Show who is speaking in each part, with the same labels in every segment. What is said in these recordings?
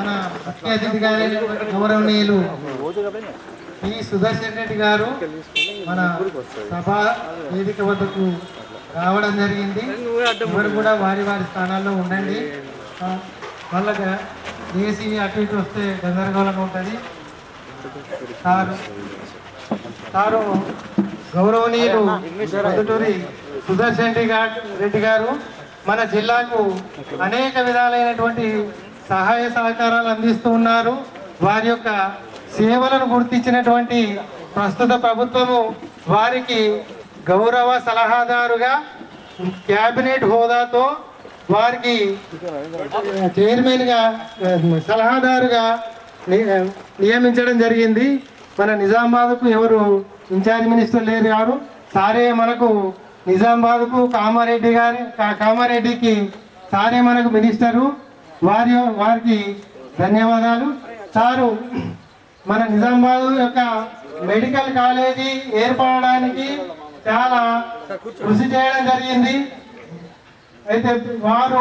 Speaker 1: మన ముఖ్య అతిథి గారి గౌరవనీయులు. ఈ సుదర్శన్ రెడ్డి గారు మన సభా వేదిక వద్దకు రావడం జరిగింది. ఎవరు కూడా వారి వారి స్థానాల్లో ఉండండి. మళ్ళగా మళ్ళా ఏసీ అటు ఇటు వస్తే గందరగోళంగా ఉంటుంది. సారు సారు గౌరవనీయులు మొదటూరి సుదర్శన్ రెడ్డి రెడ్డి గారు మన జిల్లాకు అనేక విధాలైనటువంటి సహాయ సహకారాలు అందిస్తూ ఉన్నారు. వారి యొక్క సేవలను గుర్తించినటువంటి ప్రస్తుత ప్రభుత్వము వారికి గౌరవ సలహాదారుగా క్యాబినెట్ హోదాతో వారికి చైర్మన్గా సలహాదారుగా నియమించడం జరిగింది. మన నిజామాబాద్కు ఎవరు ఇన్ఛార్జ్ మినిస్టర్ లేరు గారు. సారే మనకు నిజామాబాద్కు కామారెడ్డి గారి కామారెడ్డికి సారే మనకు మినిస్టరు. వారి వారికి ధన్యవాదాలు. సారు మన నిజామాబాద్ యొక్క మెడికల్ కాలేజీ ఏర్పడడానికి చాలా కృషి చేయడం జరిగింది. అయితే వారు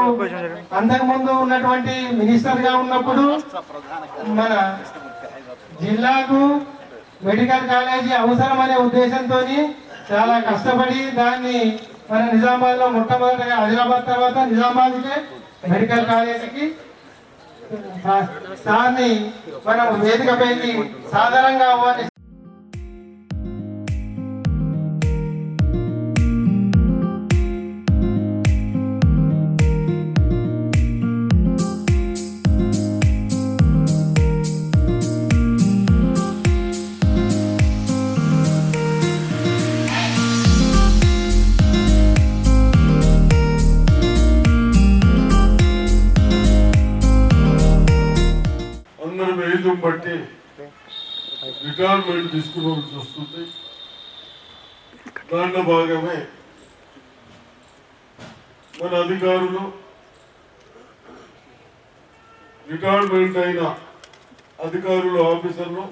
Speaker 1: అంతకుముందు ఉన్నటువంటి మినిస్టర్గా ఉన్నప్పుడు మన జిల్లాకు మెడికల్ కాలేజీ అవసరం అనే ఉద్దేశంతో చాలా కష్టపడి దాన్ని మన నిజామాబాద్లో మొట్టమొదటిగా ఆదిలాబాద్ తర్వాత నిజామాబాద్కే మెడికల్ కాలేజీకి దాన్ని మనం వేదికపైకి సాధారణంగా
Speaker 2: అవ్వాలి గవర్నమెంట్ తీసుకోవాల్సి వస్తుంది. దాంట్లో భాగమే మన అధికారులు రిటైర్మెంట్ అయిన అధికారులు ఆఫీసర్లు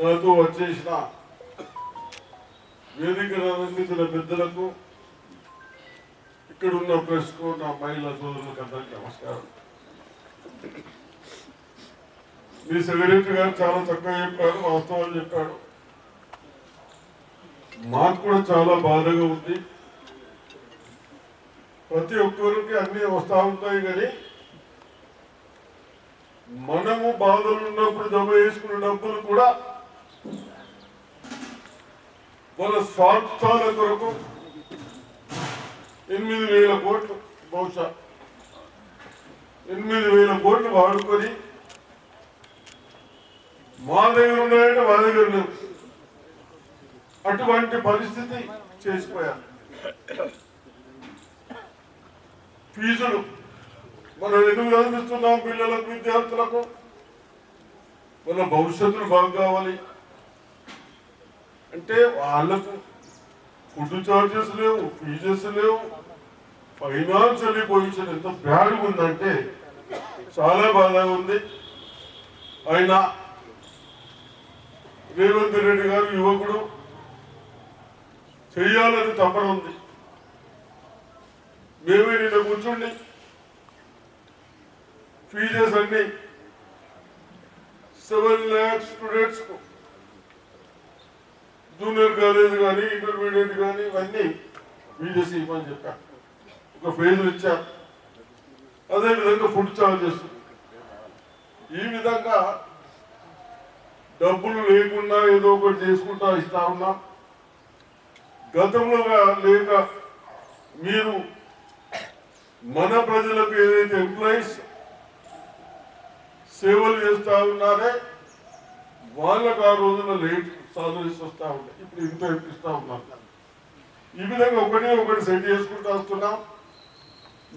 Speaker 2: నాతో వచ్చేసిన వేదిక రంగితుల పెద్దలకు ఇక్కడున్న ప్రెస్కు నా మహిళా సోదరులకు అందరికీ నమస్కారం. మీ సెక్రటరీ గారు చాలా చక్కగా చెప్పారు వాస్తవాలు చెప్పాడు మాకు కూడా చాలా బాధగా ఉంది. ప్రతి ఒక్కరికి అన్ని వస్తూ ఉంటాయి కానీ మనము బాధలు ఉన్నప్పుడు జమ చేసుకునే డబ్బులు కూడా వాళ్ళ స్వార్థాల కొరకు ఎనిమిది వేల కోట్లు బహుశా ఎనిమిది వేల కోట్లు వాడుకొని మా దగ్గర ఉన్నాయంటే మా దగ్గర లేవు అటువంటి పరిస్థితి చేసిపోయాను ఫీజులు మనం ఎందుకు అందిస్తున్నాం పిల్లలకు విద్యార్థులకు? వాళ్ళ భవిష్యత్తులు బాగా కావాలి. అంటే వాళ్ళకు ఫుడ్ చార్జెస్ లేవు ఫీజెస్ లేవు. ఫైనాన్షియల్ పొజిషన్ ఎంత బ్యాడ్గా ఉందంటే చాలా బాధగా ఉంది. అయినా రేవంత్ రెడ్డి గారు యువకుడు. చెయ్యాలని తపన ఉంది. మేమే నిన్న కూర్చుండి ఫీజెస్ అన్ని seven lakhs students junior college కానీ ఇంటర్మీడియట్ కానీ ఇవన్నీ ఫీజెస్ ఇవ్వమని చెప్పా. ఒక ఫేజ్ ఇచ్చా. అదేవిధంగా ఫుడ్ ఛార్జెస్ ఈ విధంగా డబ్బులు లేకుండా ఏదో ఒకటి చేసుకుంటా ఇస్తా ఉన్నాం. గతంలో లేక మీరు మన ప్రజలకు ఏదైతే ఎంప్లాయీస్ సేవలు చేస్తా ఉన్నారే వాళ్ళకు ఆ రోజున లేట్ సాలరీస్ వస్తా ఉంటాయి ఇప్పుడు ఇంత ఇస్తా ఉన్నారు. ఈ విధంగా ఒకటి ఒకటి సెట్ చేసుకుంటూ వస్తున్నాం.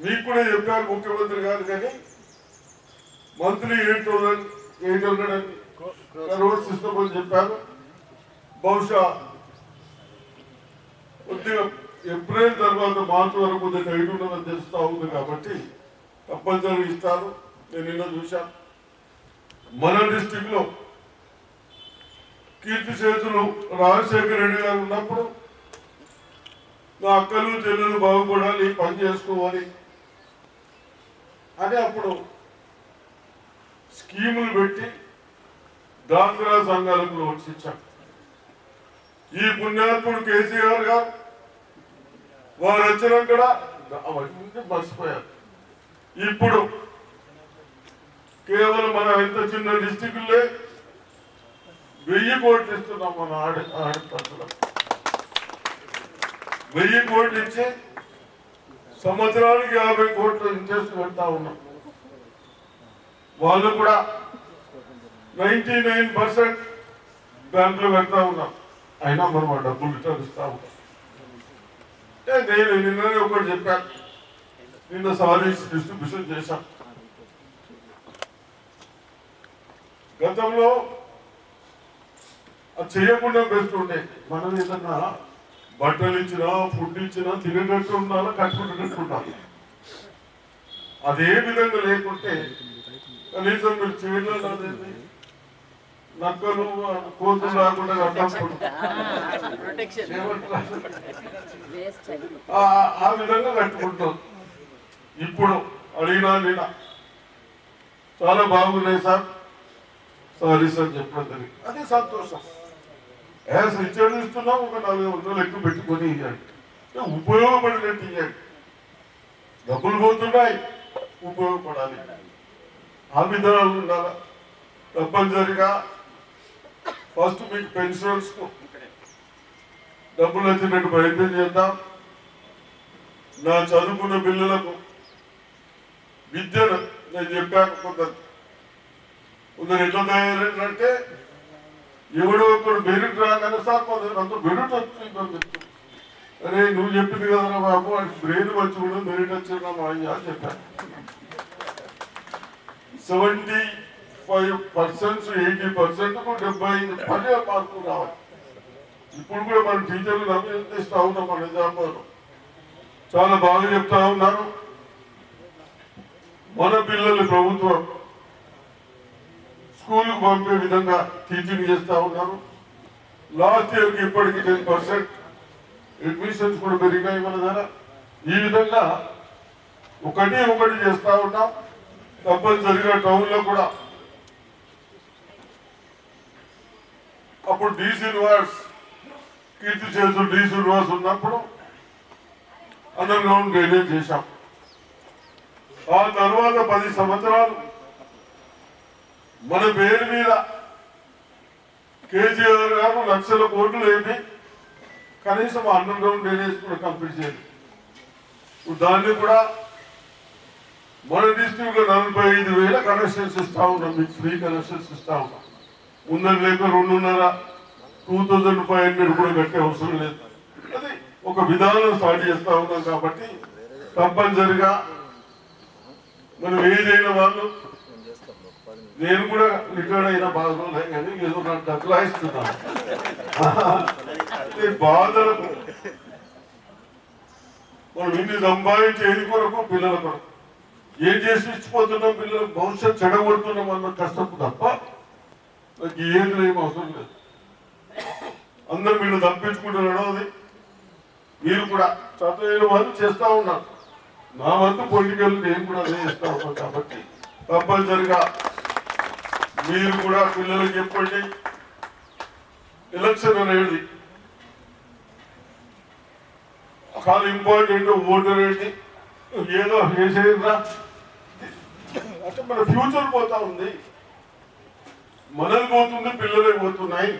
Speaker 2: మీకు కూడా చెప్పారు ముఖ్యమంత్రి గారు కానీ monthly eight thousand eight hundred అని రోడ్ సిస్టమ్ అని చెప్పారు. బహుశా కొద్దిగా ఏప్రిల్ తర్వాత మార్చి వరకు కొద్దిగా ఐదు ఉండదని తెలుస్తా ఉంది కాబట్టి తప్పనిసరిగా ఇస్తారు. నేను నిన్న చూశాను. మన డిస్టిక్లో కీర్తి చేతులు రాజశేఖర రెడ్డి గారు ఉన్నప్పుడు నా అక్కలు చెల్లెలు బాగుపడాలి పని చేసుకోవాలి అని అప్పుడు స్కీములు పెట్టి డాక్రా సంఘాలకు లోన్స్ ఇచ్చాం. ఈ పుణ్యాత్ముడు కేసీఆర్ గారు వారు వచ్చినాక అవన్నీ మర్చిపోయారు. ఇప్పుడు కేవలం మన ఎంత చిన్న డిస్టిక్లే వెయ్యి కోట్లు ఇస్తున్నాం మన ఆడి ఆడపడుతులకు వెయ్యి కోట్లు ఇచ్చి సంవత్సరానికి యాభై కోట్లు ఇంట్రెస్ట్ పెడతా ఉన్నాం. వాళ్ళు కూడా నైన్టీ నైన్ పర్సెంట్ బ్యాంకులో పెడతా ఉన్నాం. అయినా మనం ఆ డబ్బులు రిటర్న్ ఇస్తా ఉంటాం. ఏ నేను నిన్ననే ఒకటి చెప్పాను నిన్న సారీస్ డిస్ట్రిబ్యూషన్ చేశాం. గతంలో అది చేయకుండా బెస్ట్ ఉండే. మనం ఏదన్నా బట్టలు ఇచ్చినా ఫుడ్ ఇచ్చినా తినేటట్టు ఉండాలా కట్టుకుంటున్నట్టు ఉండాలి? అదే విధంగా లేకుంటే కనీసం మీరు చేయడం నక్కలు కోతులు రాకుండా ఆ- ఆ విధంగా కట్టుకుంటాం. ఇప్పుడు అడిగినా నేను చాలా బాగున్నాయి సార్. సారీ సార్ చెప్పడం జరిగింది. అదే సంతోషం. యాస్ రిచర్డ్ ఇస్తున్నాం ఒక నలభై వందలు ఎక్కువ పెట్టుకొని ఇవ్వండి ఉపయోగపడినట్టు ఇవ్వండి డబ్బులు పోతున్నాయి ఉపయోగపడాలి. ఆ విధానాలు ఉండాలి? తప్పనిసరిగా ఫస్ట్ మీకు పెన్షన్స్ డబ్బులు వచ్చినట్టు ప్రయత్నం చేద్దాం. నా చదువుకున్న పిల్లలకు విద్యను నేను చెప్పాను కొందరు. కొందరు ఎట్లా తయారంటే ఎవడో ఒకడు మెరిట్ రాగానే సార్ కొందరు అంత మెరిట్ వచ్చిందని అరే నువ్వు చెప్పింది కదరా బాబు వాడికి బ్రెయిన్ వచ్చి కూడా మెరిట్ వచ్చిందా మా అయ్యా అని చెప్పాను seventy five percent eighty percent డెబ్బై ఐదు పదే మార్కులు రావాలి. ఇప్పుడు కూడా మన టీచర్లు అభినందిస్తూ ఉన్నాం మన నిజామాబాద్లో చాలా బాగా చెప్తా ఉన్నారు. మన పిల్లలు ప్రభుత్వం స్కూల్కి పంపే విధంగా టీచింగ్ చేస్తా ఉన్నారు. లాస్ట్ ఇయర్కి ఇప్పటికి టెన్ పర్సెంట్ అడ్మిషన్స్ కూడా పెరిగాయి మన దగ్గర. ఈ విధంగా ఒకటి ఒకటి చేస్తా ఉన్నాం. తప్పనిసరిగా టౌన్లో కూడా అప్పుడు డి శ్రీనివాస్ కీర్తి చేసు డి శ్రీనివాస్ ఉన్నప్పుడు అండర్ గ్రౌండ్ డ్రైనేజ్ చేశాం. ఆ తర్వాత పది సంవత్సరాలు మన పేరు మీద కేసీఆర్ గారు లక్షల కోట్లు వేపి కనీసం అండర్ గ్రౌండ్ డ్రైనేజ్ కూడా కంప్లీట్ చేయాలి. దాన్ని కూడా మన డిస్ట్రిక్ట్లో నలభై ఐదు వేల కనెక్షన్స్ ఇస్తా ఉన్నాం మీకు ఫ్రీ కనెక్షన్స్ ఇస్తా ఉన్నాం. ముందర లేక రెండున్నర టూ థౌజండ్ ఫైవ్ హండ్రెడ్ కూడా కట్టే అవసరం లేదు. అది ఒక విధానం స్టార్ట్ చేస్తా ఉన్నాం కాబట్టి తప్పనిసరిగా మనం ఏదైనా వాళ్ళు నేను కూడా రిటైర్డ్ అయిన బాధలు కానీ ఏదో నాకు దక్కలాయిస్తున్నాను ఈ బాధలకు మనం ఇన్ని సంపాదించేది కొరకు పిల్లల కొరకు. ఏం చేసి ఇచ్చిపోతున్నాం పిల్లలు? భవిష్యత్ చెడగొడుతున్నాం అన్న కష్టపు తప్ప నాకు ఏం లేవు అవసరం లేదు. అందరూ వీళ్ళు తప్పించుకుంటున్నాడు అది. మీరు కూడా చదువు వాళ్ళు చేస్తూ ఉన్నారు. నా వంతు పొలిటికల్ నేను కూడా అదే ఇస్తా ఉన్నాను కాబట్టి తప్పనిసరిగా మీరు కూడా పిల్లలకి చెప్పండి. ఎలక్షన్ అనేది చాలా ఇంపార్టెంట్ ఓటర్ ఏంటి ఏదో చేసేదిరా అంటే మన ఫ్యూచర్ పోతా ఉంది. మనకు పోతుంది పిల్లలే పోతున్నాయి.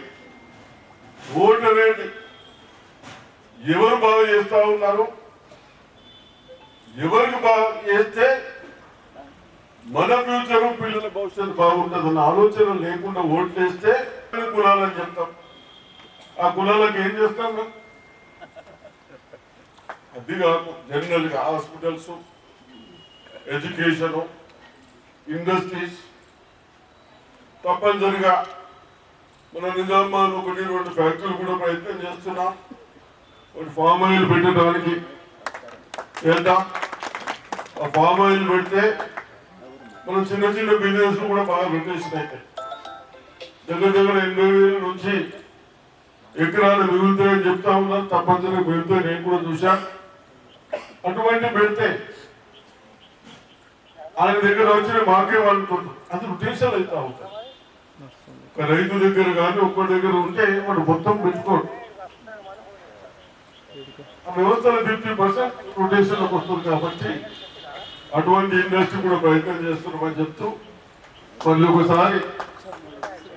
Speaker 2: ఓటు అనేది ఎవరు బాగా చేస్తా ఉన్నారు? ఎవరికి బాగా చేస్తే మన ఫ్యూచర్ పిల్లల భవిష్యత్తు బాగుంటుందన్న ఆలోచన లేకుండా ఓట్లు వేస్తే కులాలని చెప్తాం. ఆ కులాలకు ఏం చేస్తాం అది కాదు జనరల్గా హాస్పిటల్స్ ఎడ్యుకేషను ఇండస్ట్రీస్. తప్పనిసరిగా మన నిజామాబాద్ ఒకటి రెండు ఫ్యాక్టరీలు కూడా ప్రయత్నం చేస్తున్నాం. ఒకటి ఫామ్ ఆయిల్ పెట్టడానికి చేద్దాం. ఆ ఫామ్ ఆయిల్ పెడితే మన చిన్న చిన్న బిజినెస్ కూడా బాగా రొటేషన్ అవుతాయి. దగ్గర దగ్గర ఎనభై వేల నుంచి ఎకరాలు మిగులుతాయని చెప్తా ఉన్నారు తప్పనిసరిగా మిగులుతాయి. నేను కూడా చూశా. అటువంటి పెడితే ఆయన దగ్గర వచ్చిన వాళ్ళు అది రొటేషన్ అవుతా ఉంటాయి రైతు దగ్గర కానీ ఒక్కరి దగ్గర ఉంటే వాడు మొత్తం పెట్టుకోడు వ్యవస్థలో ఫిఫ్టీ పర్సెంట్ రొటేషన్లోకి వస్తుంది కాబట్టి అటువంటి ఇండస్ట్రీ కూడా ప్రయత్నం చేస్తున్నామని చెప్తూ మళ్ళీ ఒకసారి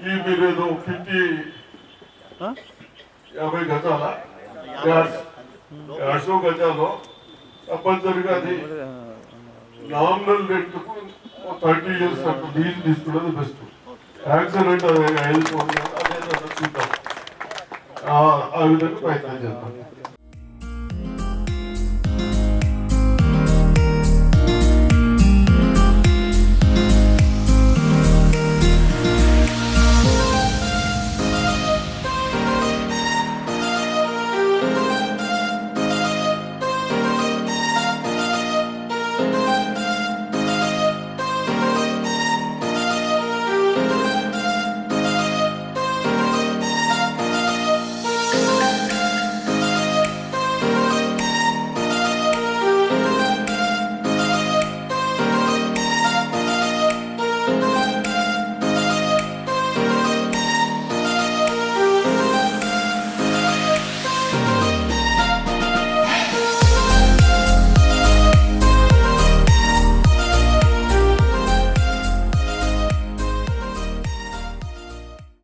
Speaker 2: ఈ మీరు ఏదో ఫిఫ్టీ యాభై గజాల యాడ్సో గజాలో తప్పనిసరిగా అది నామినల్ రేట్కు థర్టీ ఇయర్స్ అట్లా లీజ్ తీసుకున్నది బెస్ట్. యాక్సిడెంట్ అది ఐదు చూద్దాం ఆ విధంగా ప్రయత్నం చేద్దాం